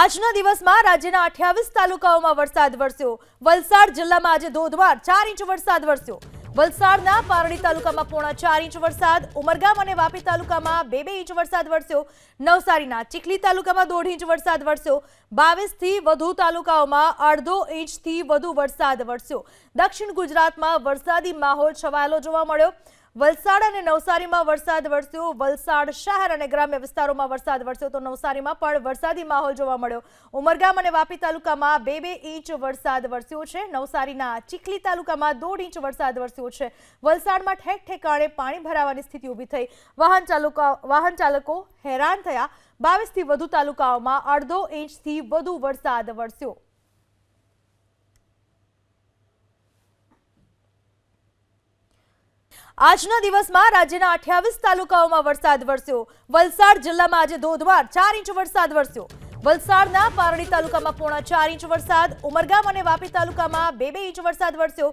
આજના દિવસમાં રાજ્યના અઠ્યાવીસ તાલુકાઓમાં વરસાદ વરસ્યો. વલસાડ જિલ્લામાં આજે ધોધમાર ચાર ઇંચ વરસાદ વરસ્યો. વલસાડના પારડી તાલુકામાં પોણા ચાર ઇંચ વરસાદ, ઉમરગામ અને વાપી તાલુકામાં બે બે ઇંચ વરસાદ વરસ્યો. નવસારીના ચીખલી તાલુકામાં દોઢ ઇંચ વરસાદ વરસ્યો. બાવીસથી વધુ તાલુકાઓમાં અડધો ઇંચથી વધુ વરસાદ વરસ્યો. દક્ષિણ ગુજરાતમાં વરસાદી માહોલ છવાયેલો જોવા મળ્યો. વલસાડ અને નવસારીમાં વરસાદ વરસ્યો. વલસાડ શહેર અને ગ્રામ્ય વિસ્તારોમાં વરસાદ વરસ્યો તો નવસારીમાં પણ વરસાદી માહોલ જોવા મળ્યો. ઉમરગામ અને વાપી તાલુકામાં બે બે ઇંચ વરસાદ વરસ્યો છે. નવસારીના ચીખલી તાલુકામાં દોઢ ઇંચ વરસાદ વરસ્યો છે. વલસાડમાં ઠેક ઠેકાણે પાણી ભરાવાની સ્થિતિ ઊભી થઈ. વાહન ચાલકો વાહન ચાલકો હેરાન થયા. બાવીસથી વધુ તાલુકાઓમાં અડધો ઇંચથી વધુ વરસાદ વરસ્યો. આજના દિવસમાં રાજ્યના અઠ્યાવીસ તાલુકાઓમાં વરસાદ વરસ્યો. વલસાડ જિલ્લામાં આજે ધોધમાર ચાર ઇંચ વરસાદ વરસ્યો. વલસાડના પારડી તાલુકામાં પોણા ચાર ઇંચ વરસાદ, ઉમરગામ અને વાપી તાલુકામાં બે બે ઇંચ વરસાદ વરસ્યો.